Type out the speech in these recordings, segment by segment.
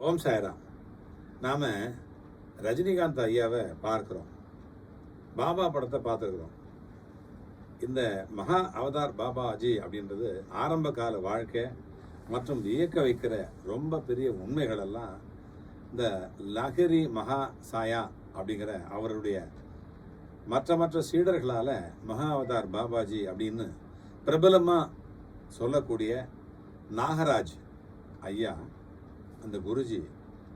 ஓம் சாய்ராம். நாம் ரஜினிகாந்த் ஐயாவை பார்க்குறோம். பாபா படத்தை பார்த்துருக்குறோம். இந்த மகா அவதார் பாபாஜி அப்படின்றது ஆரம்ப கால வாழ்க்கை மற்றும் இயக்க வைக்கிற ரொம்ப பெரிய உண்மைகள் எல்லாம் இந்த லஹரி மகா சாயா அப்படிங்கிற அவருடைய மற்ற மற்ற சீடர்களால் மகா அவதார் பாபாஜி அப்படின்னு பிரபலமாக சொல்லக்கூடிய நாகராஜ் ஐயா அந்த குருஜி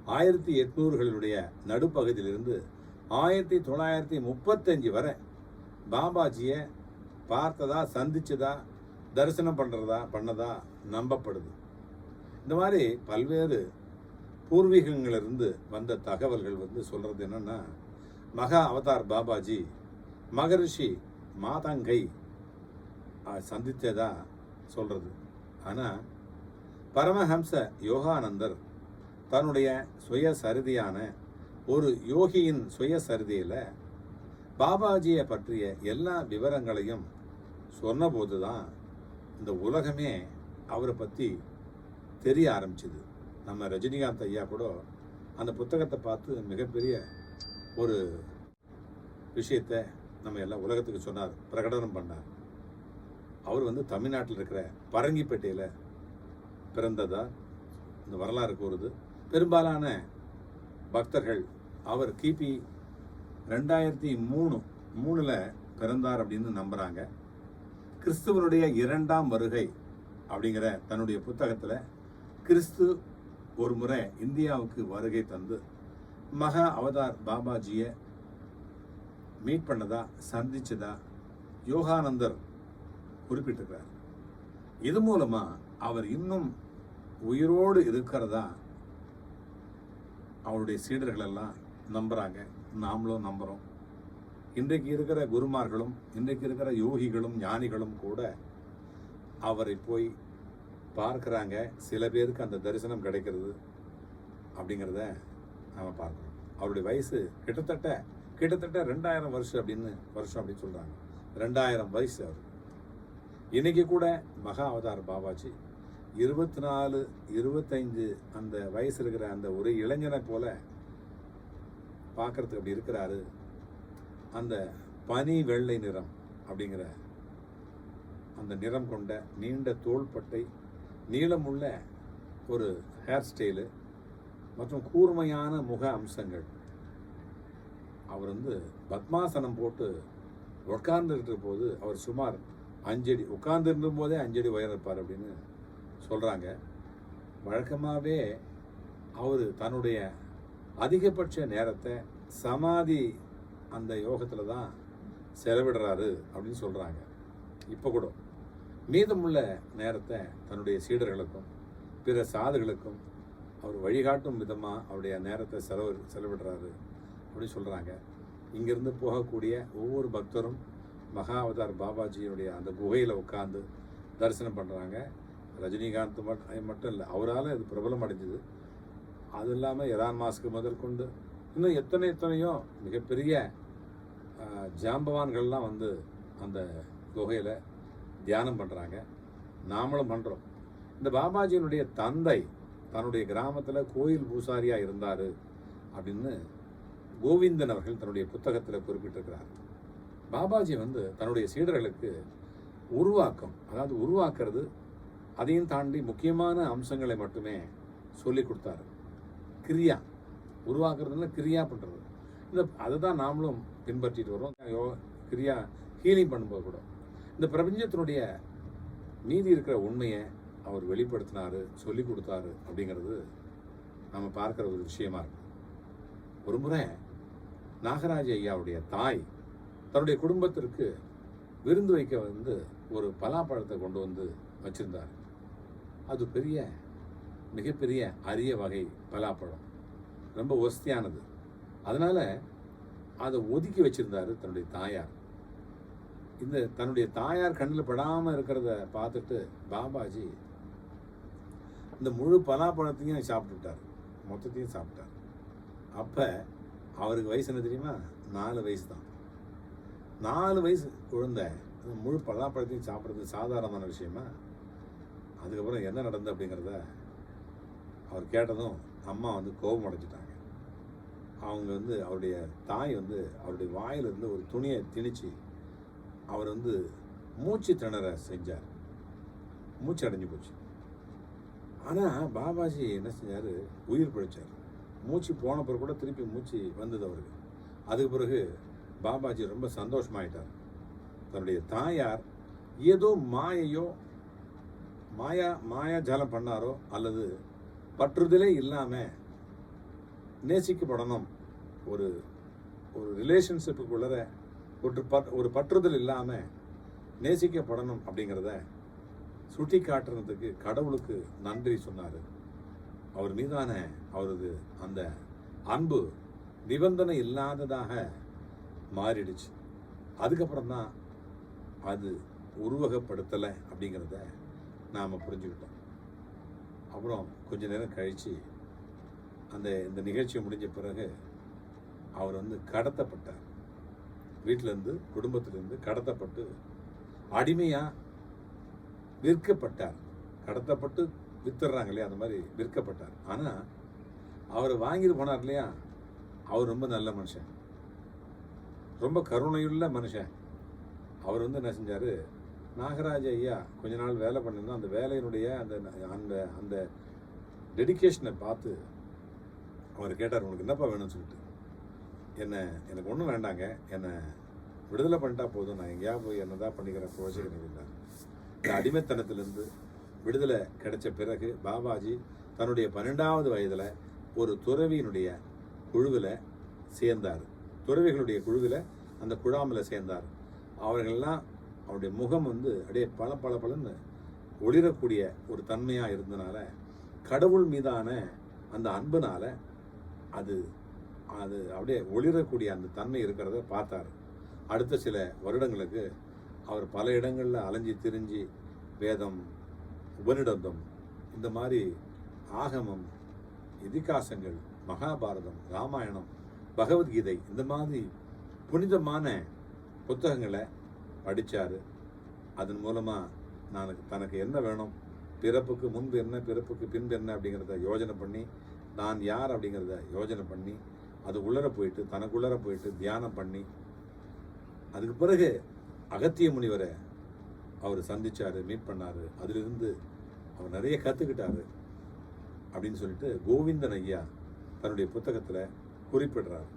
ஆயிரத்தி எட்நூறுகளினுடைய நடுப்பகுதியிலிருந்து ஆயிரத்தி தொள்ளாயிரத்தி முப்பத்தஞ்சு வரை பாபாஜியை பார்த்ததா சந்திச்சதா தரிசனம் பண்ணுறதா பண்ணதா நம்பப்படுது. இந்த மாதிரி பல்வேறு பூர்வீகங்களிலிருந்து வந்த தகவல்கள் வந்து சொல்கிறது என்னன்னா மகா அவதார் பாபாஜி மகரிஷி மாதங்கை சந்தித்ததா சொல்கிறது ஆனால் பரமஹம்ச யோகானந்தர் தன்னுடைய சுயசரிதியான ஒரு யோகியின் சுயசரிதியில் பாபாஜியை பற்றிய எல்லா விவரங்களையும் சொன்னபோது தான் இந்த உலகமே அவரை பற்றி தெரிய ஆரம்பிச்சுது. நம்ம ரஜினிகாந்த் ஐயா கூட அந்த புத்தகத்தை பார்த்து மிகப்பெரிய ஒரு விஷயத்தை நம்ம எல்லா உலகத்துக்கு சொன்னார் பிரகடனம் பண்ணார். அவர் வந்து தமிழ்நாட்டில் இருக்கிற பரங்கிப்பேட்டையில் பிறந்ததா? இந்த வரலாறு கூறுது. பெரும்பாலான பக்தர்கள் அவர் கிபி ரெண்டாயிரத்தி மூணு மூணில் பிறந்தார் அப்படின்னு நம்புகிறாங்க கிறிஸ்துவனுடைய இரண்டாம் வருகை அப்படிங்கிற தன்னுடைய புத்தகத்தில் கிறிஸ்து ஒரு முறை இந்தியாவுக்கு வருகை தந்து மகா அவதார் பாபாஜியை மீட் பண்ணதா சந்திச்சதா யோகானந்தர் குறிப்பிட்டிருக்கிறார். இது மூலமாக அவர் இன்னும் உயிரோடு இருக்கிறதா அவருடைய சீடர்கள் எல்லாம் நம்புகிறாங்க நாமளும் நம்புகிறோம் இன்றைக்கு இருக்கிற குருமார்களும் இன்றைக்கு இருக்கிற யோகிகளும் ஞானிகளும் கூட அவரை போய் பார்க்குறாங்க. சில பேருக்கு அந்த தரிசனம் கிடைக்கிறது அப்படிங்கிறத நம்ம பார்க்குறோம். அவருடைய வயசு கிட்டத்தட்ட கிட்டத்தட்ட ரெண்டாயிரம் வருஷம் அப்படின்னு வருஷம் அப்படின்னு சொல்கிறாங்க ரெண்டாயிரம் வயசு அவர். இன்னைக்கு கூட மகா அவதார் பாபாஜி. இருபத்தி நாலு இருபத்தஞ்சு அந்த வயசு இருக்கிற அந்த ஒரு இளைஞனை போல பார்க்கறதுக்கு அப்படி இருக்கிறாரு. அந்த பனி வெள்ளை நிறம் அப்படிங்கிற அந்த நிறம் கொண்ட நீண்ட தோள்பட்டை நீளமுள்ள ஒரு ஹேர் ஸ்டைலு மற்றும் கூர்மையான முக அம்சங்கள். அவர் வந்து பத்மாசனம் போட்டு உட்கார்ந்துருக்கிற போது அவர் சுமார் அஞ்சடி உட்கார்ந்து போதே அஞ்சடி உயரம் இருப்பார் அப்படின்னு சொல்கிறாங்க வழக்கமாகவே அவர் தன்னுடைய அதிகபட்ச நேரத்தை சமாதி அந்த யோகத்தில் தான் செலவிடுறாரு அப்படின்னு சொல்கிறாங்க இப்போ கூட மீதமுள்ள நேரத்தை தன்னுடைய சீடர்களுக்கும் பிற சாதுகளுக்கும் அவர் வழிகாட்டும் விதமாக அவருடைய நேரத்தை செலவு செலவிடுறாரு அப்படின்னு சொல்கிறாங்க இங்கேருந்து போகக்கூடிய ஒவ்வொரு பக்தரும் மகா அவதார் பாபாஜியினுடைய அந்த குகையில் உட்காந்து தரிசனம் பண்ணுறாங்க ரஜினிகாந்த் மட்டும் மட்டும் இல்லை அவரால் இது பிரபலம் அடைஞ்சது. அது இல்லாமல் எரான் மாஸ்க்கு முதல் கொண்டு இன்னும் எத்தனை எத்தனையோ மிகப்பெரிய ஜாம்பவான்கள்லாம் வந்து அந்த குகையில் தியானம் பண்ணுறாங்க நாமளும் பண்ணுறோம் இந்த பாபாஜியினுடைய தந்தை தன்னுடைய கிராமத்தில் கோயில் பூசாரியாக இருந்தார் அப்படின்னு கோவிந்தன் அவர்கள் தன்னுடைய புத்தகத்தில் குறிப்பிட்டிருக்கிறார். பாபாஜி வந்து தன்னுடைய சீடர்களுக்கு உருவாக்கம் அதாவது உருவாக்குறது அதையும் தாண்டி முக்கியமான அம்சங்களை மட்டுமே சொல்லி கொடுத்தாரு. கிரியா. உருவாக்குறதுல கிரியா பண்ணுறது இந்த அதை தான் நாமளும் பின்பற்றிட்டு வரோம் யோ கிரியா ஹீலிங் பண்ணும்போது கூட. இந்த பிரபஞ்சத்தினுடைய மீதி இருக்கிற உண்மையை அவர் வெளிப்படுத்தினார் சொல்லி கொடுத்தாரு அப்படிங்கிறது நம்ம பார்க்குற ஒரு விஷயமா இருக்கு. ஒரு முறை நாகராஜ ஐயாவுடைய தாய் தன்னுடைய குடும்பத்திற்கு விருந்து வைக்க வந்து ஒரு பலாப்பழத்தை கொண்டு வந்து வச்சுருந்தார். அது பெரிய மிகப்பெரிய அரிய வகை பலாப்பழம். ரொம்ப ஒஸ்தியானது. அதனால் அதை ஒதுக்கி வச்சிருந்தாரு தன்னுடைய தாயார். இந்த தன்னுடைய தாயார் கண்ணில் படாமல் இருக்கிறத பார்த்துட்டு பாபாஜி இந்த முழு பலாப்பழத்தையும் சாப்பிட்டுட்டார். மொத்தத்தையும் சாப்பிட்டார். அப்போ அவருக்கு வயசு என்ன தெரியுமா? நாலு வயசு தான். நாலு வயசு குழந்தை முழு பலாப்பழத்தையும் சாப்பிட்றது சாதாரணமான விஷயமா? அதுக்கப்புறம் என்ன நடந்தது அப்படிங்கிறத அவர் கேட்டதும் அம்மா வந்து கோபம் அடைஞ்சிட்டாங்க. அவங்க வந்து அவருடைய தாய் வந்து அவருடைய வாயிலிருந்து ஒரு துணியை திணிச்சு அவர் வந்து மூச்சு திணற செஞ்சார். மூச்சு அடைஞ்சு போச்சு. ஆனால் பாபாஜி என்ன செஞ்சார்? உயிர் பிழைச்சார். மூச்சு போன பிறகு கூட திருப்பி மூச்சு வந்தது அவருக்கு. அதுக்கு பிறகு பாபாஜி ரொம்ப சந்தோஷமாயிட்டார். தன்னுடைய தாயார் ஏதோ மாயையோ மாயா மாயா ஜாலம் பண்ணாரோ அல்லது பற்றுதலே இல்லாமல் நேசிக்கப்படணும். ஒரு ஒரு ரிலேஷன்ஷிப்புக்குள்ளத ஒரு பற் ஒரு பற்றுதல் இல்லாமல் நேசிக்கப்படணும் அப்படிங்கிறத சுட்டி காட்டுறதுக்கு கடவுளுக்கு நன்றி சொன்னார். அவர் மீதான அவரது அந்த அன்பு நிபந்தனை இல்லாததாக மாறிடுச்சு. அதுக்கப்புறம் தான் அது உருவகப்படுத்தலை அப்படிங்கிறத நாம் புரிஞ்சுக்கிட்டோம். அப்புறம் கொஞ்ச நேரம் கழித்து அந்த இந்த நிகழ்ச்சி முடிஞ்ச பிறகு அவர் வந்து கடத்தப்பட்டார். வீட்டிலேருந்து குடும்பத்திலேருந்து கடத்தப்பட்டு அடிமையாக விற்கப்பட்டார். கடத்தப்பட்டு வித்துடுறாங்க இல்லையா? அந்த மாதிரி விற்கப்பட்டார். ஆனால் அவர் வாங்கிட்டு போனார் இல்லையா? அவர் ரொம்ப நல்ல மனுஷன். ரொம்ப கருணையுள்ள மனுஷன். அவர் வந்து என்ன செஞ்சார்? நாகராஜ ஐயா கொஞ்ச நாள் வேலை பண்ணியிருந்தோம் அந்த வேலையினுடைய அந்த அந்த அந்த டெடிகேஷனை பார்த்து அவர் கேட்டார் உனக்கு என்னப்பா வேணும்னு சொல்லிட்டு? என்னை எனக்கு ஒன்றும் வேண்டாங்க. என்னை விடுதலை பண்ணிட்டா போதும். நான் எங்கேயா போய் என்ன தான் பண்ணிக்கிறேன் புரோஜனம் இல்லை இந்த அடிமைத்தனத்திலிருந்து விடுதலை கிடைச்ச பிறகு பாபாஜி தன்னுடைய பன்னெண்டாவது வயதில் ஒரு துறவியினுடைய குழுவில் சேர்ந்தார். துறவிகளுடைய குழுவில் அந்த குழாமில் சேர்ந்தார். அவர்கள்லாம் அவருடைய முகம் வந்து அப்படியே பல பல பலன்னு ஒளிரக்கூடிய ஒரு தன்மையாக இருந்தனால கடவுள் மீதான அந்த அன்புனால அது அது அப்படியே ஒளிரக்கூடிய அந்த தன்மை இருக்கிறத பார்த்தார். அடுத்த சில வருடங்களுக்கு அவர் பல இடங்களில் அலைஞ்சி திரிஞ்சு வேதம் உபனிடந்தம் இந்த மாதிரி ஆகமம் இதிகாசங்கள் மகாபாரதம் ராமாயணம் பகவத்கீதை இந்த மாதிரி புனிதமான புத்தகங்களை படித்தார் அதன் மூலமாக நான் தனக்கு என்ன வேணும் பிறப்புக்கு முன்பு என்ன பிறப்புக்கு பின்பு என்ன அப்படிங்கிறத யோஜனை பண்ணி நான் யார் அப்படிங்கிறத யோஜனை பண்ணி அது உள்ளர போயிட்டு தனக்குள்ளர போயிட்டு தியானம் பண்ணி அதுக்கு பிறகு அகத்திய முனிவரை அவர் சந்தித்தார் மீட் பண்ணார். அதிலிருந்து அவர் நிறைய கற்றுக்கிட்டார் அப்படின்னு சொல்லிட்டு கோவிந்தன் ஐயா தன்னுடைய புத்தகத்தில் குறிப்பிடுறார்.